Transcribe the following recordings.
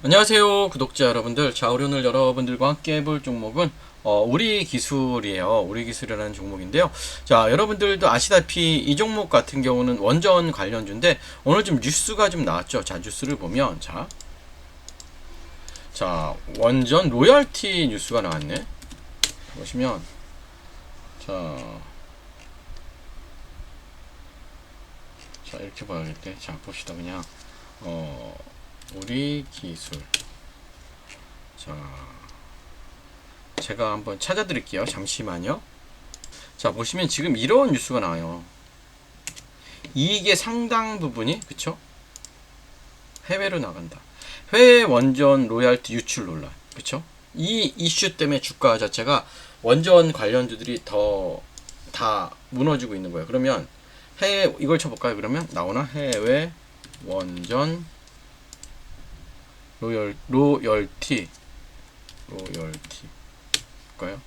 안녕하세요 구독자 여러분들. 자 오늘 여러분들과 함께 해볼 종목은 어, 우리 기술이에요. 우리 기술이라는 종목인데요. 자 여러분들도 아시다시피 이 종목 같은 경우는 원전 관련주인데 오늘 좀 뉴스가 좀 나왔죠. 자 뉴스를 보면 자, 자 원전 로열티 뉴스가 나왔네. 보시면 자, 자 이렇게 봐야겠대. 자 봅시다 그냥. 어 우리 기술. 자 제가 한번 찾아 드릴게요. 잠시만요. 자 보시면 지금 이런 뉴스가 나와요. 이익의 상당 부분이 그쵸? 해외로 나간다. 해외 원전 로얄티 유출 논란 그쵸? 이 이슈 때문에 주가 자체가 원전 관련주들이 더 다 무너지고 있는 거예요. 그러면 해외 이걸 쳐볼까요? 그러면 나오나? 해외 원전 로열 로열티 로열티 볼까요?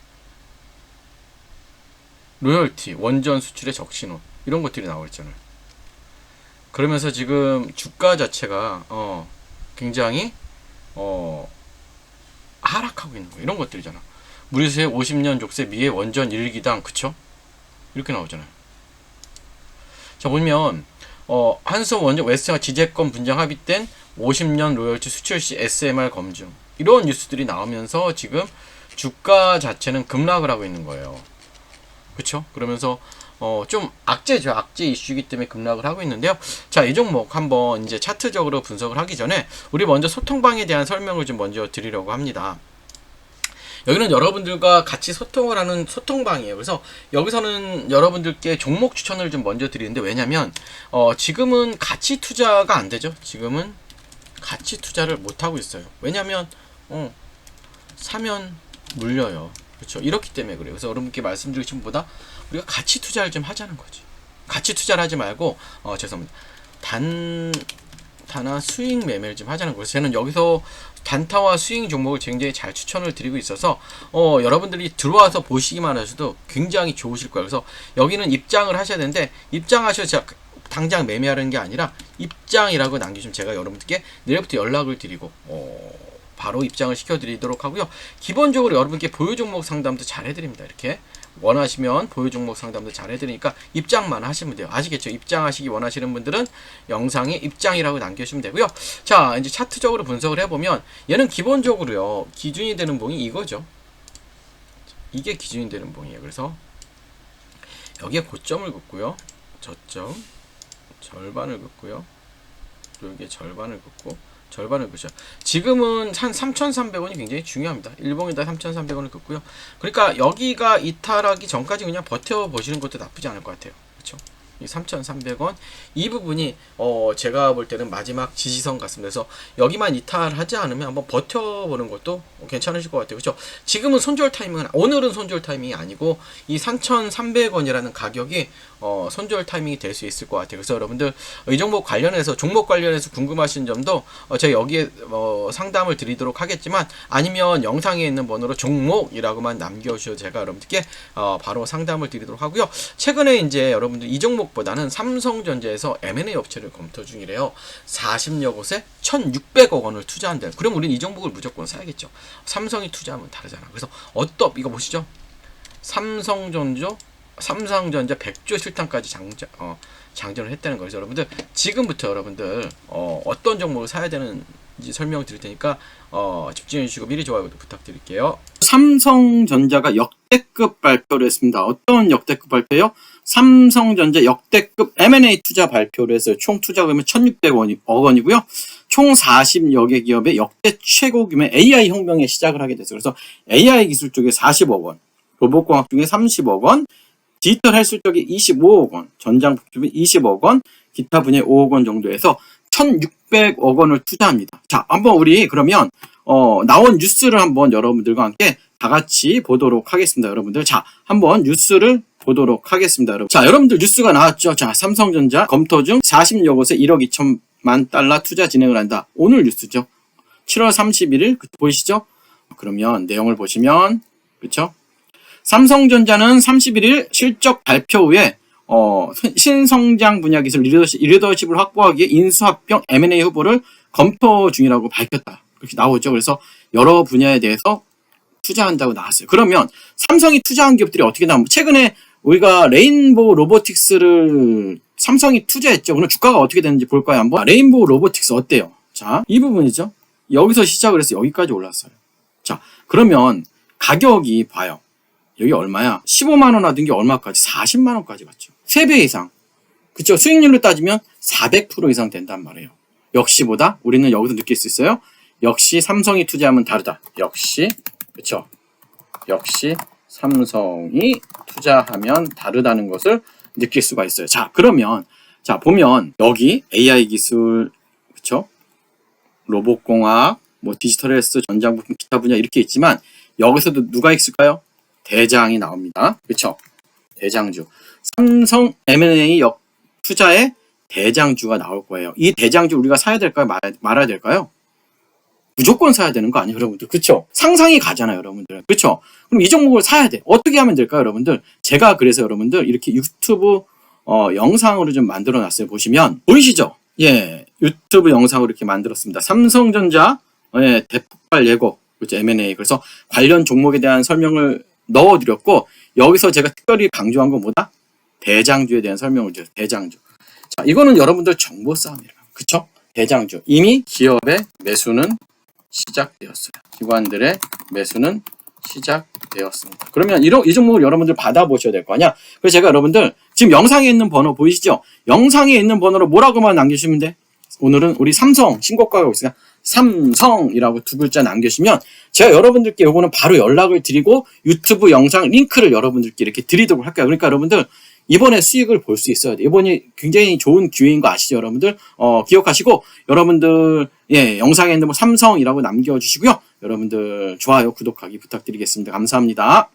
로열티 원전 수출의 적신호 이런 것들이 나와 있잖아요. 그러면서 지금 주가 자체가 어 굉장히 어 하락하고 있는 거 이런 것들이잖아. 무리수의 50년 족쇄 미의 원전 1기당 그쵸? 이렇게 나오잖아요. 자 보면 어 한성 원전 웨스트가 지재권 분쟁 합의된 50년 로열티 수출 시 SMR 검증 이런 뉴스들이 나오면서 지금 주가 자체는 급락을 하고 있는 거예요. 그렇죠? 그러면서 어, 좀 악재죠. 악재 이슈이기 때문에 급락을 하고 있는데요. 자, 이 종목 한번 이제 차트적으로 분석을 하기 전에 우리 먼저 소통방에 대한 설명을 좀 먼저 드리려고 합니다. 여기는 여러분들과 같이 소통을 하는 소통방이에요. 그래서 여기서는 여러분들께 종목 추천을 좀 먼저 드리는데 왜냐면 어, 지금은 가치 투자가 안 되죠. 지금은 가치 투자를 못 하고 있어요. 왜냐면 어, 사면 물려요. 그렇죠. 이렇기 때문에 그래요. 그래서 여러분께 말씀드리신 것보다 우리가 가치 투자를 좀 하자는 거지. 가치 투자를 하지 말고 어, 죄송합니다. 단 단타 수익 매매를 좀 하자는 거예요. 저는 여기서 단타와 스윙 종목을 굉장히 잘 추천을 드리고 있어서 어, 여러분들이 들어와서 보시기만 하셔도 굉장히 좋으실 거예요. 그래서 여기는 입장을 하셔야 되는데 입장하셔서 당장 매매하는 게 아니라 입장이라고 남기시면 제가 여러분들께 내일부터 연락을 드리고 어, 바로 입장을 시켜드리도록 하고요. 기본적으로 여러분께 보유 종목 상담도 잘 해드립니다. 이렇게 원하시면 보유 종목 상담도 잘 해드리니까 입장만 하시면 돼요. 아시겠죠? 입장하시기 원하시는 분들은 영상에 입장이라고 남겨주시면 되고요. 자, 이제 차트적으로 분석을 해보면 얘는 기본적으로요. 기준이 되는 봉이 이거죠. 이게 기준이 되는 봉이에요. 그래서 여기에 고점을 긋고요. 저점 절반을 긋고요. 여기에 절반을 긋고 절반을 긋죠. 지금은 한 3,300원이 굉장히 중요합니다. 일봉에다 3,300원을 긋고요. 그러니까 여기가 이탈하기 전까지 그냥 버텨 보시는 것도 나쁘지 않을 것 같아요. 그렇죠? 이 3,300원 이 부분이 어 제가 볼 때는 마지막 지지선 같습니다. 그래서 여기만 이탈하지 않으면 한번 버텨보는 것도 괜찮으실 것 같아요. 그렇죠? 지금은 손절 타이밍은 오늘은 손절 타이밍이 아니고 이 3,300원이라는 가격이 어 손절 타이밍이 될 수 있을 것 같아요. 그래서 여러분들 이 종목 관련해서 종목 관련해서 궁금하신 점도 어 제가 여기에 어 상담을 드리도록 하겠지만 아니면 영상에 있는 번호로 종목이라고만 남겨주셔도 제가 여러분들께 어 바로 상담을 드리도록 하고요. 최근에 이제 여러분들 이 종목 보다는 삼성전자에서 M&A 업체를 검토 중이래요. 40여 곳에 1,600억 원을 투자한대. 그럼 우리는 이 종목을 무조건 사야겠죠. 삼성이 투자하면 다르잖아. 그래서 어떤 이거 보시죠. 삼성전자 삼성전자 100조 실탄까지 장전, 어, 장전을 했다는 거죠. 여러분들 지금부터 여러분들 어, 어떤 종목을 사야 되는지 설명 드릴 테니까 어, 집중해 주시고 미리 좋아요도 부탁드릴게요. 삼성전자가 역대급 발표를 했습니다. 어떤 역대급 발표요? 삼성전자 역대급 M&A 투자 발표를 했어요. 총 투자 금액 1,600억 원이고요. 총 40여 개 기업의 역대 최고 규모 AI 혁명에 시작을 하게 됐어요. 그래서 AI 기술 쪽에 40억 원, 로봇공학 쪽에 30억 원, 디지털 헬스 쪽에 25억 원, 전장 복잡에 20억 원, 기타 분야에 5억 원 정도에서 1,600억 원을 투자합니다. 자, 한번 우리 그러면 어, 나온 뉴스를 한번 여러분들과 함께 다 같이 보도록 하겠습니다. 여러분들. 자, 한번 뉴스를 보도록 하겠습니다. 여러분. 자, 여러분들 뉴스가 나왔죠. 자, 삼성전자 검토 중 40여 곳에 1억 2천만 달러 투자 진행을 한다. 오늘 뉴스죠. 7월 31일 보이시죠? 그러면 내용을 보시면 그렇죠? 삼성전자는 31일 실적 발표 후에 어, 신성장 분야 기술 리더십, 리더십을 확보하기 위해 인수합병 M&A 후보를 검토 중이라고 밝혔다. 이렇게 나오죠. 그래서 여러 분야에 대해서 투자한다고 나왔어요. 그러면 삼성이 투자한 기업들이 어떻게 나오면 최근에 우리가 레인보우 로보틱스를 삼성이 투자했죠. 오늘 주가가 어떻게 되는지 볼까요? 한번 레인보우 로보틱스 어때요? 자, 이 부분이죠. 여기서 시작을 해서 여기까지 올랐어요. 자, 그러면 가격이 봐요. 여기 얼마야? 15만 원 하던 게 얼마까지? 40만 원까지 갔죠. 3배 이상. 그쵸? 수익률로 따지면 400% 이상 된단 말이에요. 역시보다 우리는 여기서 느낄 수 있어요. 역시 삼성이 투자하면 다르다. 역시 그쵸? 역시 삼성이 투자하면 다르다는 것을 느낄 수가 있어요. 자, 그러면 자 보면 여기 AI 기술 그쵸? 로봇공학, 뭐 디지털 헬스, 전장부품, 기타 분야 이렇게 있지만 여기서도 누가 있을까요? 대장이 나옵니다. 그쵸? 대장주. 삼성 M&A 역 투자의 대장주가 나올 거예요. 이 대장주 우리가 사야 될까요? 말, 말아야 될까요? 무조건 사야 되는 거 아니에요, 여러분들? 그쵸? 상상이 가잖아요, 여러분들. 그쵸? 그럼 이 종목을 사야 돼. 어떻게 하면 될까요, 여러분들? 제가 그래서 여러분들 이렇게 유튜브 어, 영상으로 좀 만들어 놨어요. 보시면 보이시죠? 예, 유튜브 영상으로 이렇게 만들었습니다. 삼성전자 예, 대폭발 예고, 그죠? M&A. 그래서 관련 종목에 대한 설명을 넣어드렸고 여기서 제가 특별히 강조한 건 뭐다? 대장주에 대한 설명을 드렸어요. 대장주. 자, 이거는 여러분들 정보 싸움이에요. 그쵸? 대장주. 이미 기업의 매수는 시작되었어요. 기관들의 매수는 시작되었습니다. 그러면 이런, 이 종목을 여러분들 받아보셔야 될 거 아니야? 그래서 제가 여러분들 지금 영상에 있는 번호 보이시죠? 영상에 있는 번호로 뭐라고만 남겨주시면 돼? 오늘은 우리 삼성 신고가가 있으니까 삼성이라고 두 글자 남겨주시면 제가 여러분들께 요거는 바로 연락을 드리고 유튜브 영상 링크를 여러분들께 이렇게 드리도록 할게요. 그러니까 여러분들 이번에 수익을 볼 수 있어야 돼. 이번이 굉장히 좋은 기회인 거 아시죠, 여러분들? 어, 기억하시고 여러분들 예, 영상에 있는 뭐 삼성이라고 남겨주시고요. 여러분들 좋아요, 구독하기 부탁드리겠습니다. 감사합니다.